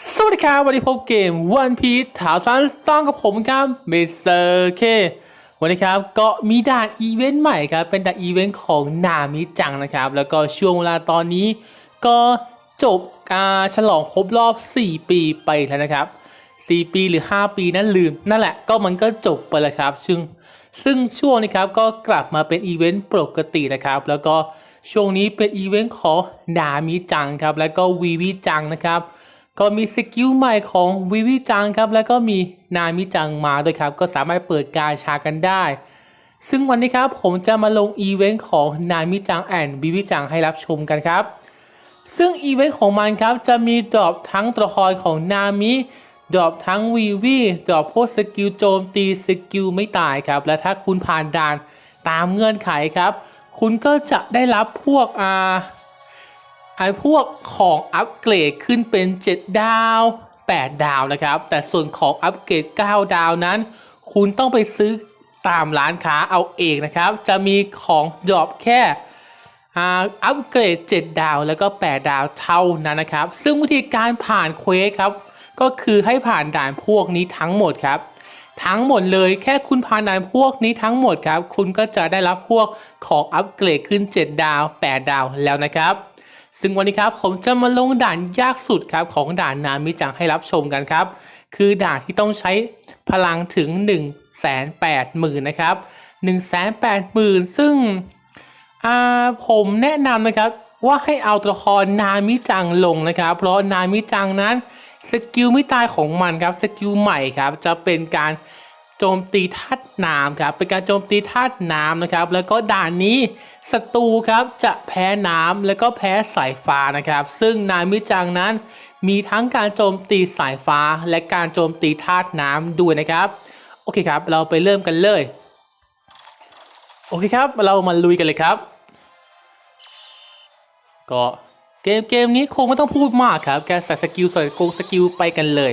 สวัสดีครับวันนี้พบเกม One Piece ถาวซันต้องกับผมครับเมเซอร์เควันนี้ครับก็มีด่านอีเวนต์ใหม่ครับเป็นด่านอีเวนต์ของนามิจังนะครับ แล้วก็ช่วงเวลาตอนนี้ ก็จบการฉลองครบรอบ 4 ปีไปแล้วนะครับ 4 ปีหรือ 5 ปีนั้นลืม นั่นแหละก็มันก็จบไปแล้วครับ ซึ่งซึ่งช่วงนี้ครับก็กลับมาเป็นอีเวนต์ปกตินะครับ แล้วก็ช่วงนี้เป็นอีเวนต์ของนามิจังครับ แล้วก็วีวีจังนะครับ ก็มีสกิลใหม่ของวิวิจังครับ แล้วก็มีนามิจังมาด้วยครับ ก็สามารถเปิดการชากันได้ ซึ่งวันนี้ครับผมจะมาลงอีเวนต์ของนามิจังแอนวิวิจังให้รับชมกันครับ ซึ่งอีเวนต์ของมันครับจะมีดรอปทั้งตัวละครของนามิดรอปทั้งวีวีดรอปพวกสกิลโจมตีสกิลไม่ตายครับ และถ้าคุณผ่านด่านตามเงื่อนไขครับ คุณก็จะได้รับพวกอ่า ไอ้พวกของอัปเกรดขึ้นเป็น 7 ดาว 8 ดาวนะครับ แต่ส่วนของอัปเกรด 9 ดาวนั้น คุณต้องไปซื้อตามร้านค้าเอาเองนะครับ จะมีของดรอปแค่อัปเกรด 7 ดาวแล้วก็ 8 ดาวเท่านั้นนะครับ ซึ่งวิธีการผ่านเควสครับ ก็คือให้ผ่านด่านพวกนี้ทั้งหมดครับ ทั้งหมดเลยแค่คุณผ่านด่านพวกนี้ทั้งหมดครับ คุณก็จะได้รับพวกของอัปเกรดขึ้น 7 ดาว 8 ดาวแล้วนะครับ ซึ่งวันนี้ครับผมจะมาลงด่านยากสุดครับของด่านนามิจังให้รับชมกันครับ คือด่านที่ต้องใช้พลังถึง 1 8 0 0 0 0นะครับ1 8 0 0 0 0 ซึ่งอ่าผมแนะนำนะครับว่าให้เอาตัวละครนามิจังลงนะครับ เพราะนามิจังนั้นสกิลไม่ตายของมันครับสกิลใหม่ครับจะเป็นการ โจมตีธาตุน้ำครับ เป็นการโจมตีธาตุน้ำนะครับ แล้วก็ด่านนี้ศัตรูครับจะแพ้น้ำแล้วก็แพ้สายฟ้านะครับ ซึ่งนายมิจังนั้น มีทั้งการโจมตีสายฟ้า และการโจมตีธาตุน้ำด้วยนะครับ โอเคครับ เราไปเริ่มกันเลย โอเคครับ เรามาลุยกันเลยครับ ก็เกมเกมนี้คงไม่ต้องพูดมากครับแค่ใส่สกิลใส่โกงสกิลไปกันเลย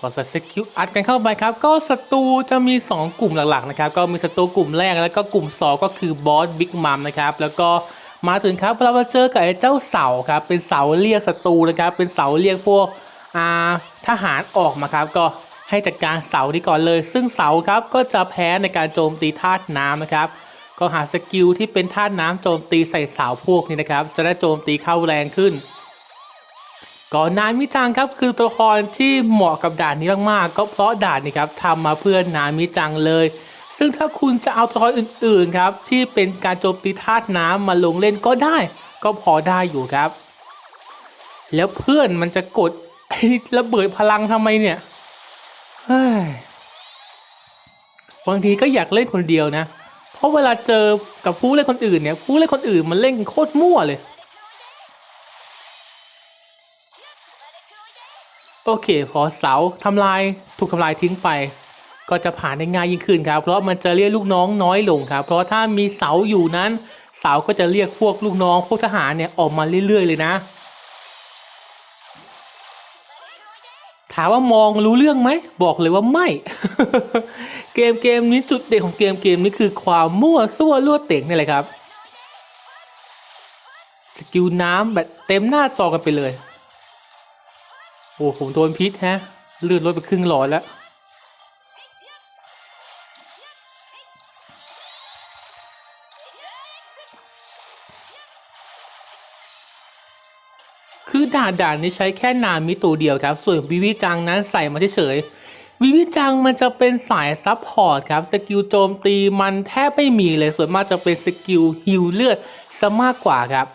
ก็ส่สกิลอัดกันเข้าไปครับ ก็ศัตรูจะมี 2 กลุ่มหลักๆนะครับ ก็มีศัตรูกลุ่มแรกแล้วก็กลุ่ม 2 ก็คือบอสบิ๊กมัมนะครับ แล้วก็มาถึงครับเรามาเจอกับไอ้เจ้าเสาครับ เป็นเสาเรียกศัตรูนะครับ เป็นเสาเรียกพวกอ่าทหารออกมาครับ ก็ให้จัดการเสานี้ก่อนเลย ซึ่งเสาครับก็จะแพ้ในการโจมตีธาตุน้ำนะครับ ก็หาสกิลที่เป็นธาตุน้ำโจมตีใส่เสาพวกนี้นะครับ จะได้โจมตีเข้าแรงขึ้น ก่อนนามิจังครับคือตัวละครที่เหมาะกับด่านนี้มากๆ ก็เพราะด่านนี้ครับทำมาเพื่อนามิจังเลย ซึ่งถ้าคุณจะเอาตัวละครอื่นๆครับที่เป็นการโจมตีธาตุน้ำมาลงเล่นก็ได้ ก็พอได้อยู่ครับ แล้วเพื่อนมันจะกดระเบิดพลังทำไมเนี่ยเฮ้ยบางทีก็อยากเล่นคนเดียวนะ เพราะเวลาเจอกับผู้เล่นคนอื่นเนี่ยผู้เล่นคนอื่นมันเล่นโคตรมั่วเลย โอเค พอเสาทำลายถูกทำลายทิ้งไป ก็จะผ่านได้ง่ายยิ่งขึ้นครับ เพราะมันจะเรียกลูกน้องน้อยลงครับ เพราะถ้ามีเสาอยู่นั้น เสาก็จะเรียกพวกลูกน้อง พวกทหารเนี่ยออกมาเรื่อย ๆ เลยนะ ถามว่ามองรู้เรื่องไหมบอกเลยว่าไม่ เกมเกมนี้จุดเด่นของเกมเกมนี้คือความมั่วซั่วลวดเต่งนี่แหละครับสกิลน้ำแบบเต็มหน้าจอกันไปเลย โอ้ผมโดนพิษฮะเลือดลดไปครึ่งหลอดแล้ว คือด่านด่านนี้ใช้แค่นามิตัวเดียวครับ ส่วนวิวิจังนั้นใส่มาเฉยๆวิวิจังมันจะเป็นสายซับพอร์ตครับ สกิลโจมตีมันแทบไม่มีเลย ส่วนมากจะเป็นสกิลฮิวเลือดซะมากกว่าครับ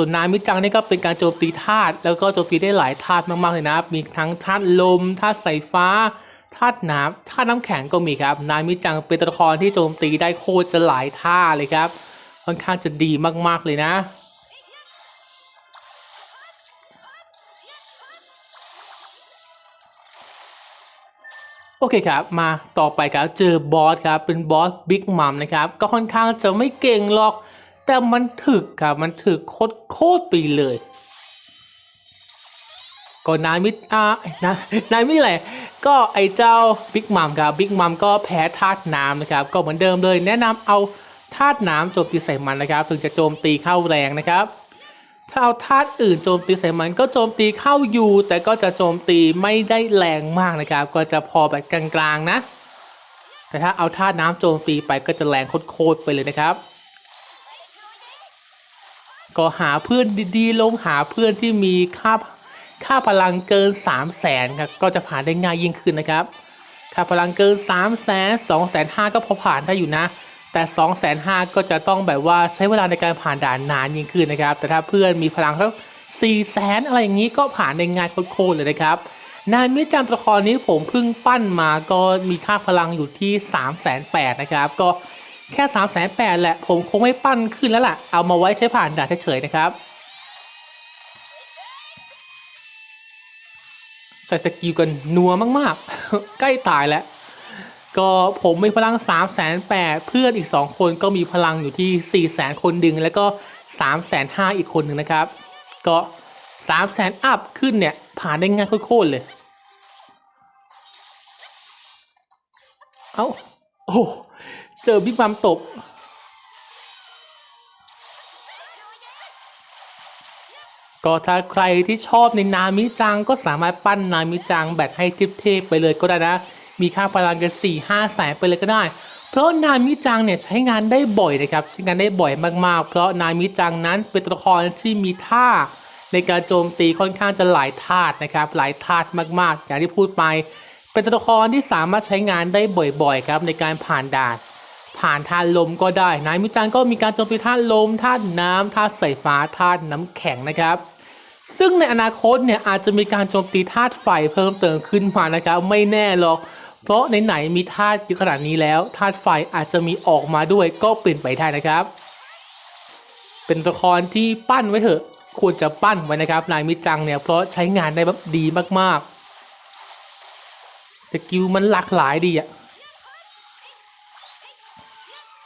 ส่วนนามิจังนี่ก็เป็นการโจมตีธาตุแล้วก็โจมตีได้หลายธาตุมากๆเลยนะมีทั้งธาตุลมธาตุไฟฟ้าธาตุน้ำธาตุน้ำแข็งก็มีครับ นามิจังเป็นตัวละครที่โจมตีได้โคตรจะหลายท่าเลยครับ ค่อนข้างจะดีมากๆเลยนะ โอเคครับ มาต่อไปครับ เจอบอสครับ เป็นบอสบิ๊กมัมนะครับ ก็ค่อนข้างจะไม่เก่งหรอก แต่มันถึกครับมันถึกโคตรโคตรไปเลย ก็นายมิตรอ่านะนายมิตรอะไรก็ไอเจ้าบิ๊กมัมครับบิ๊กมัมก็แพ้ธาตุน้ำนะครับ ก็เหมือนเดิมเลย แนะนำเอาธธาตุน้ำโจมตีใส่มันนะครับ ถึงจะโจมตีเข้าแรงนะครับ ถ้าเอาธาตุอื่นโจมตีใส่มันก็โจมตีเข้าอยู่แต่ก็จะโจมตีไม่ได้แรงมากนะครับ ก็จะพอแบบกลางๆนะ แต่ถ้าเอาธาตุน้ำโจมตีไปก็จะแรงโคตรๆไปเลยนะครับ ก็หาเพื่อนดีๆ ลงหาเพื่อนที่มีค่าค่าพลังเกิน 3 0 0แสนครับก็จะผ่านได้ง่ายยิ่งขึ้นนะครับ ค่าพลังเกิน 3 0 0แสน2 5 0 0 0ก็พอผ่านได้อยู่นะ แต่2 5 0 0 0ก็จะต้องแบบว่าใช้เวลาในการผ่านด่านนานยิ่งขึ้นนะครับ แต่ถ้าเพื่อนมีพลังสัก4แสนอะไรอย่างนี้ก็ผ่านได้ง่ายโคตรเลยนะครับนายมิจังตัวละครนี้ผมเพิ่งปั้นมาก็มีค่าพลังอยู่ที่ 3 8 0 0 0นะครับ ก็ แค่3 8 0 0 0แหละ ผมคงไม่ปั้นขึ้นแล้วล่ะ เอามาไว้ใช้ผ่านด่านเฉยๆนะครับ ใส่สกิลกันนัวมากๆ ใกล้ตายแล้ว ก็ผมมีพลัง3 8 0 0 0เพื่อนอีก 2 คนก็มีพลังอยู่ที่4 0 0 0 0คนดึง แล้วก็3 5 0 0 0อีกคนหนึ่งนะครับ ก็3 0 0 0 0อัพขึ้นเนี่ย ผ่านได้ง่ายโคตรเลย เอ้า โอ้ เจอบิ๊กบัมตบ ก็ถ้าใครที่ชอบในนามิจังก็สามารถปั้นนามิจังแบบให้เทพๆไปเลยก็ได้นะ มีค่าพลังกัน4 5แสนไปเลยก็ได้ เพราะนามิจังเนี่ยใช้งานได้บ่อยนะครับ ใช้งานได้บ่อยมากๆ เพราะนามิจังนั้นเป็นตัวละครที่มีท่าในการโจมตีค่อนข้างจะหลายธาตุนะครับ หลายธาตุมากๆ อย่างที่พูดไป เป็นตัวละครที่สามารถใช้งานได้บ่อยๆ ครับในการผ่านด่าน ผ่านธาตุลมก็ได้นายมิจังก็มีการโจมตีธาตุลมธาตุน้ำธาตุไฟฟ้าธาตุน้ำแข็งนะครับ ซึ่งในอนาคตเนี่ยอาจจะมีการโจมตีธาตุไฟเพิ่มเติมขึ้นมานะครับ ไม่แน่หรอก เพราะไหนๆมีธาตุเยอะขนาดนี้แล้วธาตุไฟอาจจะมีออกมาด้วยก็เป็นไปได้นะครับ เป็นตัวละครที่ปั้นไว้เถอะควรจะปั้นไว้นะครับนายมิจังเนี่ยเพราะใช้งานได้แบบดีมากๆสกิลมันหลากหลายดีอะ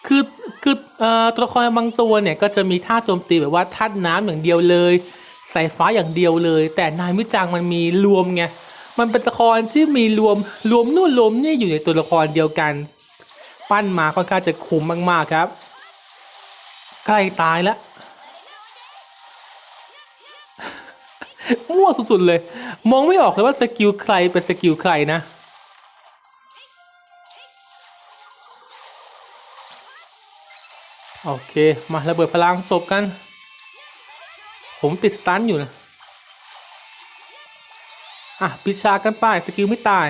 คือคือเอ่อตัวละครบางตัวเนี่ยก็จะมีท่าโจมตีแบบว่าธาน้ำอย่างเดียวเลยสายฟ้าอย่างเดียวเลย แต่นายมิจังมันมีรวมไงมันเป็นตัวละครที่มีรวมรวมนู่นรวมนี่อยู่ในตัวละครเดียวกัน ปั้นมาค่อนข้างจะคุ้มมากๆครับ ใกล้ตายแล้วมั่วสุดๆเลย มองไม่ออกเลยว่าสกิลใครเป็นสกิลใครนะ โอเค มาระเบิดพลังจบกัน ผมติดสตันอยู่นะ อะปิชากันไป สกิลไม่ตาย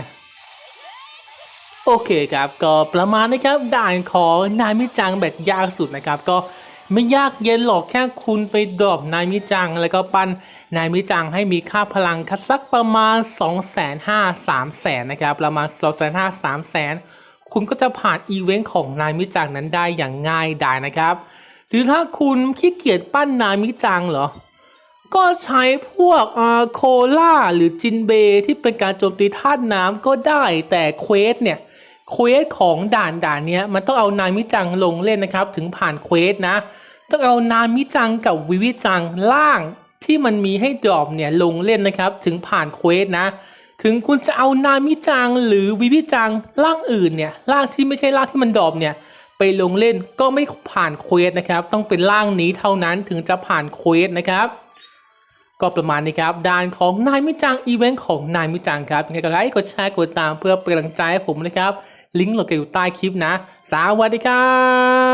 โอเคครับ ก็ประมาณนะครับ ด่านของนายมิจังแบบยากสุดนะครับ ก็ไม่ยากเย็นหรอกแค่คุณไปดรอปนายมิจัง แล้วก็ปั้นนายมิจังให้มีค่าพลังคัดสักประมาณ 2 5 0 0 0 3 0 0 0นะครับ ประมาณ 2 5 0 0 0 3 0 0 0 คุณก็จะผ่านอีเวนต์ของนายมิจังนั้นได้อย่างง่ายดายนะครับ หรือถ้าคุณขี้เกียจปั้นนายมิจังเหรอ ก็ใช้พวกโคล่าหรือจินเบย์ที่เป็นการโจมตีธาตุน้ำก็ได้แต่เควสเนี่ยเควสของด่านด่านนี้มันต้องเอานายมิจังลงเล่นนะครับ ถึงผ่านเควสนะ ต้องเอานายมิจังกับวิวิจังล่างที่มันมีให้ดรอปเนี่ยลงเล่นนะครับ ถึงผ่านเควสนะ ถึงคุณจะเอานามิจังหรือวิวิจังล่างอื่นเนี่ยล่างที่ไม่ใช่ล่างที่มันดอปเนี่ยไปลงเล่นก็ไม่ผ่านเควสนะครับ ต้องเป็นล่างนี้เท่านั้นถึงจะผ่านเควสนะครับ ก็ประมาณนี้ครับด่านของนายมิจังอีเวนต์ของนายมิจังครับยังไงก็ไลค์กดแชร์กดตามเพื่อเป็นกำลังใจให้ผมนะครับ ลิงก์โหลดกันอยู่ใต้คลิปนะ สวัสดีครับ